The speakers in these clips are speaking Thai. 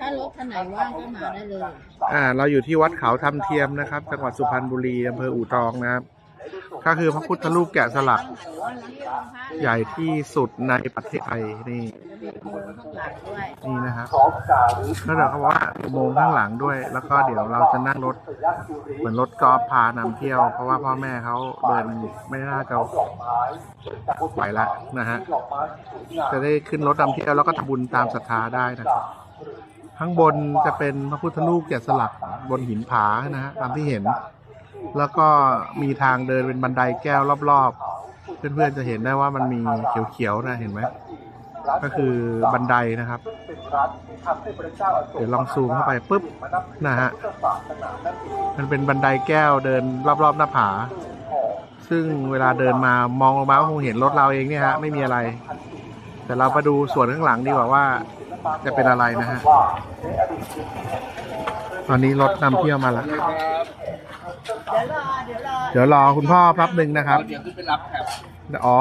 ถ้ารถคันไหนว่างก็มาได้เลย อ่า เราอยู่ที่วัดเขาทำเทียมนะครับ จังหวัดสุพรรณบุรีอำเภออู่ทองนะครับ ก็คือพระพุทธรูปแกะสลัก ใหญ่ที่สุดในประเทศไทยนี่ นี่นะครับแล้วเดี๋ยวเขาบอกว่าอุโมงค์ข้างหลังด้วย แล้วก็เดี๋ยวเราจะนั่งรถ เหมือนรถกอล์ฟพานำเที่ยว เพราะว่าพ่อแม่เขาเดินไม่น่าจะไหวละนะฮะ จะได้ขึ้นรถนำเที่ยวแล้วก็ทำบุญตามศรัทธาได้นะครับ ข้างบนจะเป็นพระพุทธรูปแกะสลักบนหินผานะฮะตามที่เห็น แล้วก็มีทางเดินเป็นบันไดแก้วรอบๆ เพื่อนๆจะเห็นได้ว่ามันมีเขียวๆนะเห็นไหมก็คือบันไดนะครับ เดี๋ยวลองซูมเข้าไปปุ๊บนะฮะมันเป็นบันไดแก้วเดินรอบๆหน้าผา ซึ่งเวลาเดินมามองลงมาคงเห็นรถเราเองเนี่ยฮะไม่มีอะไร แต่เราไปดูส่วนข้างหลังดีกว่าว่า จะเป็นอะไรนะฮะ ตอนนี้รถนำเที่ยวมาแล้วเดี๋ยวรอคุณพ่อแป๊บหนึ่งนะครับ เดี๋ยวขึ้นไปรับครับ อ๋อ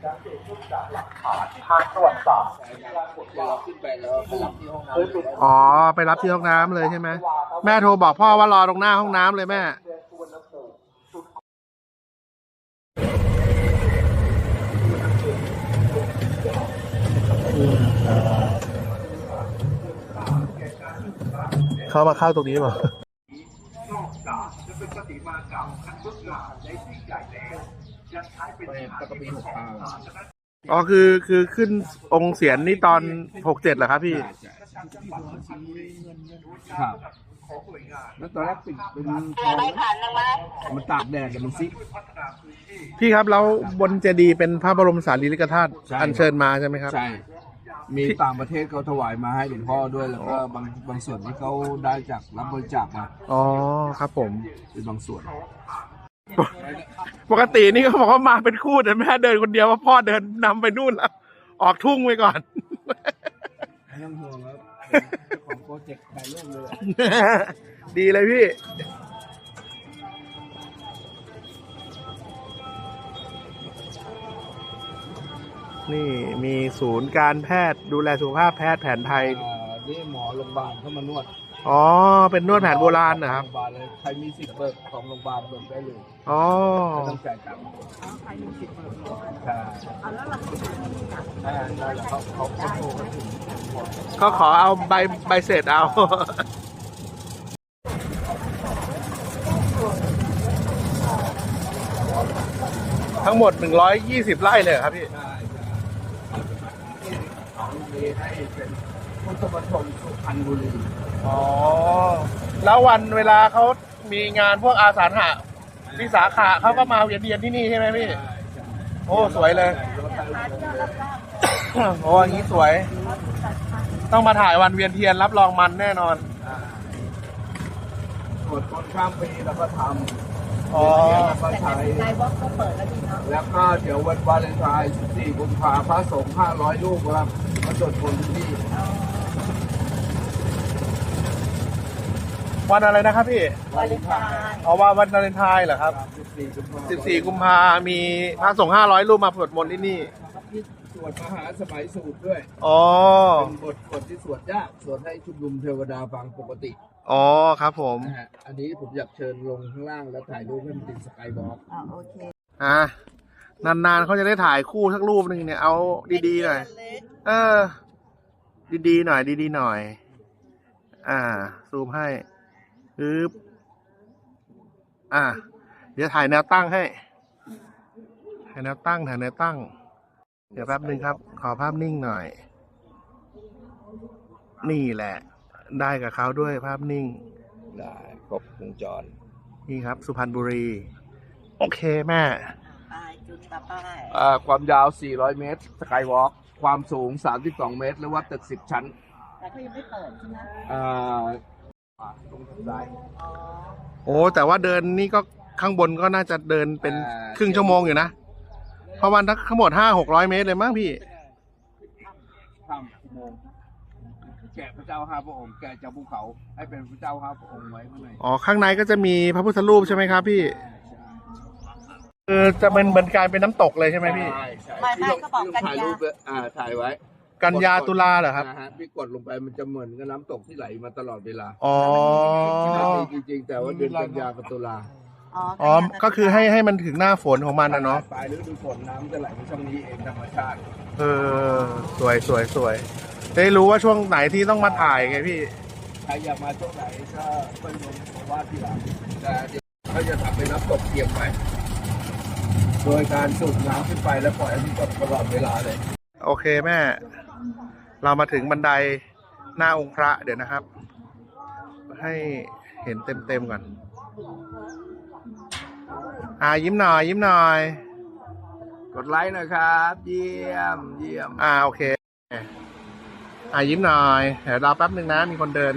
เดี๋ยวเราขึ้นไปรับที่ห้องน้ำอ๋อ ไปรับที่ห้องน้ำเลยใช่ไหม แม่โทรบอกพ่อว่ารอตรงหน้าห้องน้ำเลยแม่ เข้ามาเข้าตรงนี้ป่ะตะกปีหกเก้าอ๋อคือคือขึ้นองค์เสียนนี่ตอนหกเจ็ดเหรอครับพี่ครับแล้วตอนแรกปิดเป็นทองมันตากแดดแต่มันซิพี่ครับแล้วบนเจดีย์เป็นพระบรมสารีริกธาตุใช่อัญเชิญมาใช่ไหมครับใช่ มีต่างประเทศเขาถวายมาให้หลวงพ่อด้วยแล้วก็บางบางส่วนที่เขาได้จากรับบริจาคมาอ๋อครับผม เป็นบางส่วน ปกตินี่ก็บอกว่ามาเป็นคู่แต่แม่เดินคนเดียวว่าพ่อเดินนำไปนู่นแล้วออกทุ่งไปก่อน ไม่ต้องห่วงครับของโปรเจกต์ถ่ายรูปเลย ดีเลยพี่ นี่มีศูนย์การแพทย์ดูแลสุขภาพแพทย์แผนไทย อ่านี่หมอโรงพยาบาลเข้ามานวดอ๋อ เป็นนวดแผนโบราณนะครับ โงพยาบาลเลยใครมีสิทธิ์เบิกของโรงพยาบาลเบิกได้เลยอ๋อ ไม่ต้องจ่ายตังค์ใช่ใช่ได้แล้วเขาเขาเขาโทรมาถึงหมดก็ขอเอาใบใบเสร็จเอา ทั้งหมด 120 ไร่เลยเหรอครับพี่ ใช่ใช่ ของมีให้เป็นพุทธมณฑลสุพรรณบุรีอ๋อ แล้ววันเวลาเขามีงานพวกอาสาหะวิสาขะเขาก็มาเวียนเทียนที่นี่ใช่ไหมพี่ โอ้สวยเลย โอ้อย่างนี้สวย ต้องมาถ่ายวันเวียนเทียนรับรองมันแน่นอนตรวจคนข้ามปีแล้วก็ท อ๋อำแล้วก็ใช้ไลน์บล็อกก็เปิดแล้วพี่เนาะแล้วก็เดี๋ยววันวาเลนไทน์14กุมภาพระสงฆ์500ลูกครับมาจดคนที่นี่วันอะไรนะครับพี่วาเลนไทน์อ๋อว่าวันวาเลนไทน์เหรอครับ 14กุมภา14 กุมภามีพระสงฆ์500 รูปมาสวดมนต์ที่นี่สวดมหาสมัยสูตรด้วยอ๋อ เป็นบทบทที่สวดยากสวดให้ชุมนุมเทวดาฟังปกติ อ๋อครับผมนะฮะอันนี้ผมอยากเชิญลงข้างล่างแล้วถ่ายรูปให้มันเป็นสกายวอล์กอ่าโอเคอะนานๆเขาจะได้ถ่ายคู่สักรูปหนึ่งเนี่ยเอาดีๆหน่อย เออ ดีๆหน่อย ดีๆหน่อย อ่า ซูมให้ปึ๊บอ่า เดี๋ยวถ่ายแนวตั้งให้ ถ่ายแนวตั้ง ถ่ายแนวตั้ง เดี๋ยวแป๊บหนึ่งครับ ขอภาพนิ่งหน่อย นี่แหละ ได้กับเขาด้วยภาพนิ่ง ได้ครบวงจร นี่ครับ สุพรรณบุรี โอเคแม่ไปจุดต่อไปอ่าความยาว 400 เมตร สกายวอล์กความสูง 32 เมตรหรือว่าตึก 10 ชั้น แต่ก็ยังไม่เปิดใช่ไหมอ่าอ่าตรงทางซ้าย อ๋อโอ้แต่ว่าเดินนี่ก็ข้างบนก็น่าจะเดินเป็นอ่า ครึ่งชั่วโมงอยู่นะเพราะวันทั้งหมดห้าหกร้อยเมตรเลยมั้งพี่ ข้ามอุโมงค์ แกะพระเจ้าห้าพระองค์แกะจากภูเขาให้เป็นพระเจ้าห้าพระองค์ไว้ข้างในอ๋อข้างในก็จะมีพระพุทธรูปใช่ไหมครับพี่คือจะเป็นเหมือนกลารเป็นน้ำตกเลยใช่ไหมพี่ ใช่ใช่ไม่ไม่เขาบอกกันถ่ายยารูปไว้อ่าถ่ายไว้กันยาตุลาเหรอครับนะฮะพี่กดลงไปมันจะเหมือนกับน้ำตกที่ไหลมาตลอดเวลาอ๋อจริงๆแต่ว่าเดือนกันยากับตุลาอ๋ออ๋อก็คือให้ให้มันถึงหน้าฝนของมันนะเนาะปลายฤดูฝนน้ำจะไหลมาช่องนี้เองธรรมชาติ เออสวยสวยสวย ได้รู้ว่าช่วงไหนที่ต้องมาถ่ายไงพี่ ใครอยากมาช่วงไหนก็ไปลงมาว่าที่หลังแต่เดี๋ยวเขาจะทำเป็นน้ำตกเทียมไปโดยการสูบน้ำขึ้นไปแล้วปล่อยให้มันตกตลอดเวลาเลยโอเคแม่ เรามาถึงบันไดหน้าองค์พระเดี๋ยวนะครับ ให้เห็นเต็มเต็มๆก่อน อ่ายิ้มหน่อย ยิ้มหน่อย กดไลค์หนะครับ เยี่ยมเยี่ยม อ่าโอเค อ่ายิ้มหน่อย เดี๋ยวรอแป๊บหนึ่งนะ มีคนเดิน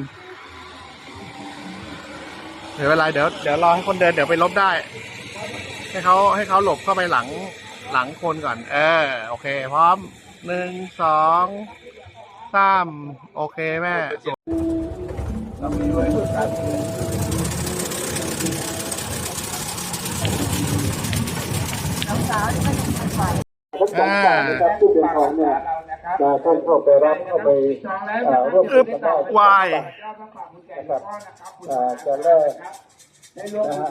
เดี๋ยวเวลาเดี๋ยวเดี๋ยวรอให้คนเดินเดี๋ยวไปลบได้ ให้เขาให้เขาหลบเข้าไปหลังหลังคนก่อน เออ โอเค พร้อมหนึ่งสองสามโอเคแม่เรามีด้วยด้วยกันสาวๆที่ไม่ได้ทำไฟอ่านะครับผู้เป็นทองเนี่ย นะท่านเข้าไปรับเข้าไปเอ่อร่วมอึบกันได้วายนะครับเอ่อจะแรกนะฮะ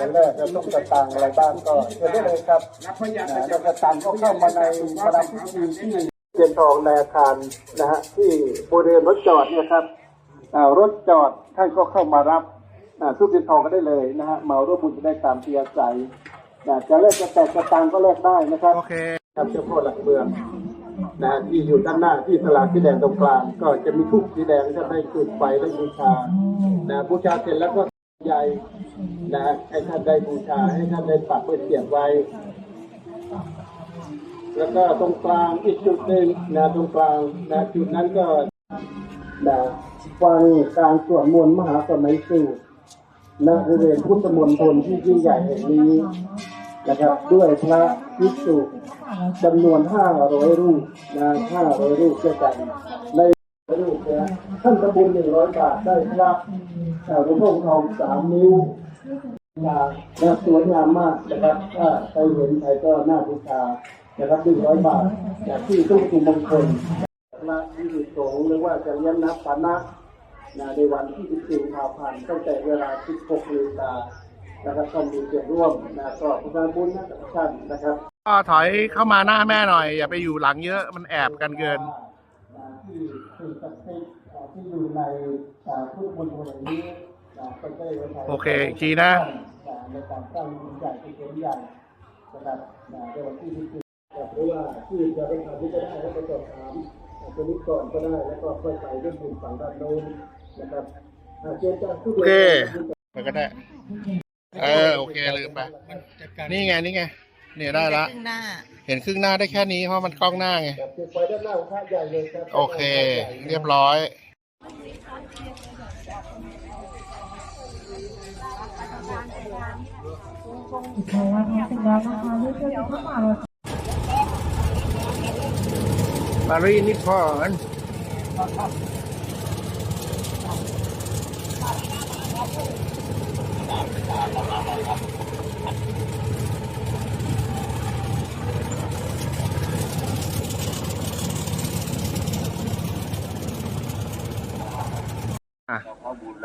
จะแรกจะต้องสตางค์อะไรบ้างก็เชิญได้เลยครับนะแล้วสตางค์ก็เข้ามาในประดับพิธีที่เทียนทองในอาคารนะฮะที่บริเวณรถจอดเนี่ยครับอ่ารถจอดท่านก็เข้ามารับอ่าทุกเทียนทองก็ได้เลยนะฮะมาร่วมบุญจะได้ตามที่อาศัยนะจะแลกจะแตกสตางค์ก็แลกได้นะครับโอเคครับเจ้าพ่อหลักเมือง นะที่อยู่ด้านหน้าที่สลากสีแดงตรงกลาง ก็จะมีทูบสีแดงจะได้จุดไฟได้บูชานะบูชาเสร็จแล้วก็ใหญ่นะให้ท่านได้บูชาให้ท่านได้ปักไว้เสียบไว้ แล้วก็ตรงกลางอีกจุดหนึ่งนะตรงกลางนะจุดนั้นก็นะฟังการสวดมนต์มหาสมัยสูตรณบริเวณพุทธมณฑลที่ยิ่งใหญ่แห่งนี้ นะครับ ด้วยพระภิกษุจำนวนห้าร้อยรูปนะห้าร้อยรูปด้วยกัน ในรูปนะท่านทำบุญหนึ่งร้อยบาทได้พระหลวงพ่อทองสามนิ้วนะนะสวยงามมากนะครับ ถ้าใครเห็นใครก็น่าบูชานะครับหนึ่งร้อยบาท จากที่ตู้งตุมงคลพระที่อยู่สงฆ์หรือว่าจะเลี้ยงนับปานะในวันที่14กุมภาพันธ์ตั้งแต่เวลา16นาฬิกา นะครับก็มีส่วนร่วมนะก็ประชาบุญนะทุกท่านนะครับก็ถอยเข้ามาหน้าแม่หน่อย อย่าไปอยู่หลังเยอะมันแอบกันเกินอ่าที่สิ่งศักดิ์สิทธิ์อ่าที่อยู่ในอ่าพุทธมณฑลแห่งนี้นะก็ได้ไว้ใช้โอเคอีกทีนะอ่าในการสร้างบุญใหญ่ที่เป็นใหญ่นะครับอ่าในวันที่ที่ครับหรือว่าที่จะเป็นทางที่จะได้แล้วก็สอบถามอ่าตัวนี้ก่อนก็ได้แล้วก็ค่อยไปเรื่องบุญฝั่งด้านโน้นนะครับอ่าเชิญจากผู้โอเคไปก็ได้ เออโอเคลืมไปนี่ไงนี่ไงเนี่ยได้ละ ครึ่งหน้า เห็นครึ่งหน้าได้แค่นี้เพราะมันกล้องหน้าไงครับเชิญไปด้านหน้าของพระใหญ่เลยครับโอเค เรียบร้อยปารีนิพพานอะพ่อแม่ใต้ต้นซากุระไปญี่ปุ่งญี่ปุ่งถ่ายตรงนู้นด้าน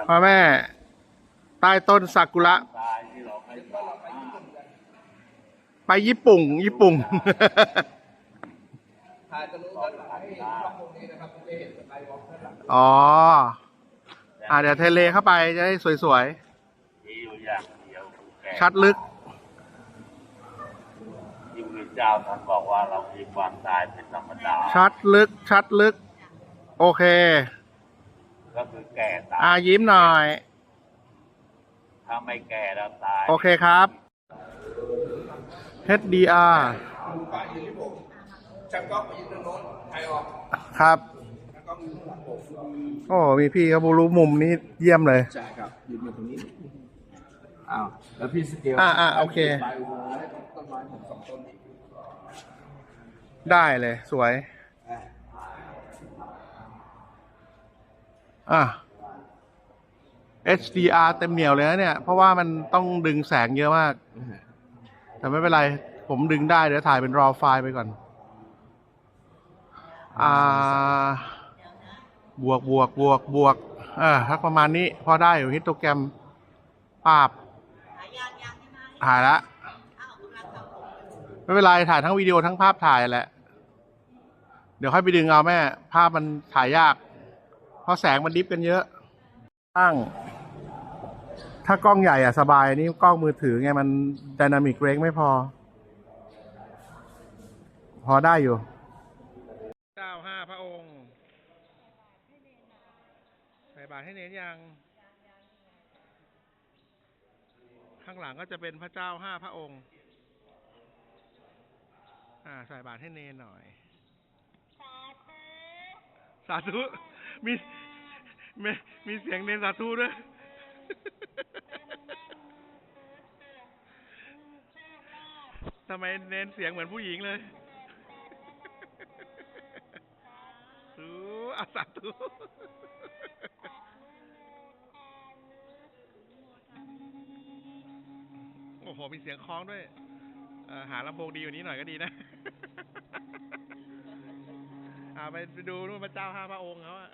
พ่อแม่ ใต้ต้นซากุระ ไปญี่ปุ่งญี่ปุ่งอ๋อ อ่าเดี๋ยวเทเลเข้าไปจะได้สวยๆอยู่อย่างเดียวคือแก่ ๆ ชัดลึกที่พระเจ้าท่านบอกว่าเรามีความตายเป็นธรรมดา ชัดลึก ชัดลึก โอเค ก็คือแก่ตายอ่ายิ้มหน่อย ถ้าไม่แก่แล้วตาย โอเคครับ HDR ป้ายืนที่ผมช่างกล้องมายืนตรงโน้นถ่ายออกครับช่างกล้องยืนข้างหลังผมโอ้ มีพี่เขารู้มุมนี้เยี่ยมเลย ใช่ครับยืนอยู่ตรงนี้ อ้าวแล้วพี่สเกลอ่าอ่าโอเค ไปอุโมงค์ให้ต้นไม้ผมสองต้นนี้ได้เลยสวย อะ HDR เต็มเหนียวเลยนะเนี่ย เพราะว่ามันต้องดึงแสงเยอะมาก แต่ไม่เป็นไร ผมดึงได้ เดี๋ยวถ่ายเป็นรอไฟล์ไปก่อน อ่า บวกบวกบวกบวก เออทักประมาณนี้ พอได้อยู่ฮิตโตแกรมภาพ ถ่ายละไม่เป็นไรถ่ายทั้งวิดีโอทั้งภาพถ่ายแหละ เดี๋ยวค่อยไปดึงเอาแม่ ภาพมันถ่ายยาก เพราะแสงมันดิฟกันเยอะ ตั้ง ถ้ากล้องใหญ่อะสบายนี่กล้องมือถือไงมันด y นามิกเร n ไม่พอ พอได้อยู่เจ้าห้าพระองค์ใส่บาตรให้เน้นยัง ข้างหลังก็จะเป็นพระเจ้าห้าพระองค์ อ่าใส่บาตรให้เนนหน่อย สาธุ มีมีมีเสียงเนนสาธุด้วย ทำไมเน้นเสียงเหมือนผู้หญิงเลยสูอาสาธุ โห มีเสียงคล้องด้วยหาลำโพงดีกว่นี้หน่อยก็ดีนะอาไปไปดูนู่นพระเจ้าห้าพระองค์เขาอะ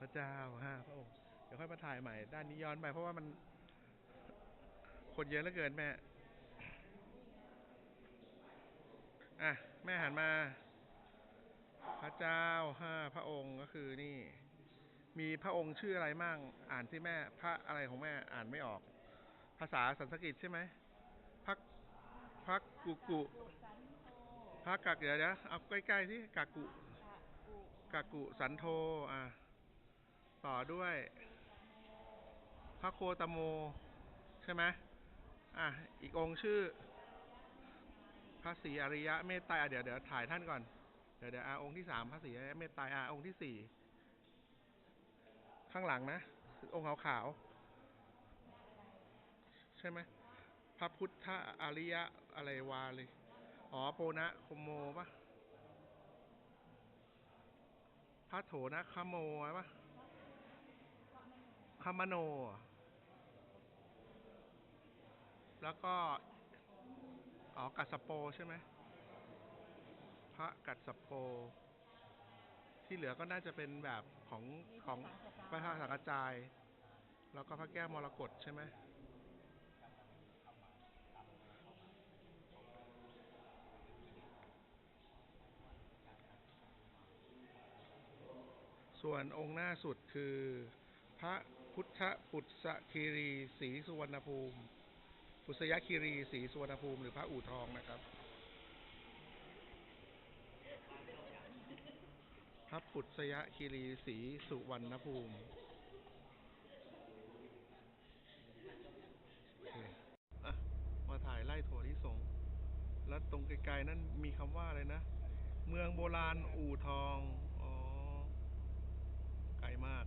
พระเจ้าห้าพระองค์ เดี๋ยวค่อยมาถ่ายใหม่ ด้านนี้ย้อนไปเพราะว่ามัน คนเยอะเหลือเกินแม่ อะ แม่หันมา พระเจ้าห้าพระองค์ก็คือนี่ มีพระองค์ชื่ออะไรมั่ง อ่านที่แม่ พระอะไรของแม่อ่านไม่ออก ภาษาสันสกฤตใช่ไหมพระพระกุกุพระกักเดี๋ยวนะเอาใกล้ๆที่กักกุกักกุสันโธอะต่อด้วยพระโคตโม ใช่ไหมอะอีกองค์ชื่อ พระศรีอริยะเมตไตรเดี๋ยวเดี๋ยวถ่ายท่านก่อน เดี๋ยวเดี๋ยวอะองค์ที่สามพระศรีอริยะเมตไตรอะองค์ที่สี่ ข้างหลังนะ องค์ขาวๆใช่ไหมพระพุทธอริยะอะไรวาเลย อ๋อโปนะคมโมปะพระโถนะคโมปะคามโนะแล้วก็ อ๋อ กัสสโปใช่ไหม พระกัสสโป ที่เหลือก็น่าจะเป็นแบบของของพระธาตุสังกระจาย แล้วก็พระแก้วมรกตใช่ไหมส่วนองค์หน้าสุดคือ พระพุทธปุตสคีรีศรีสุวรรณภูมิ ปุษยคีรีศรีสุวรรณภูมิ หรือพระอู่ทองนะครับ ระปุษยคีรีศรีสุวรรณภูมิอะมาถ่ายไล่ถั่วที่สง แล้วตรงไกลๆนั้นมีคำว่าอะไรนะ เมืองโบราณอู่ทอง อ๋อ ไกลมาก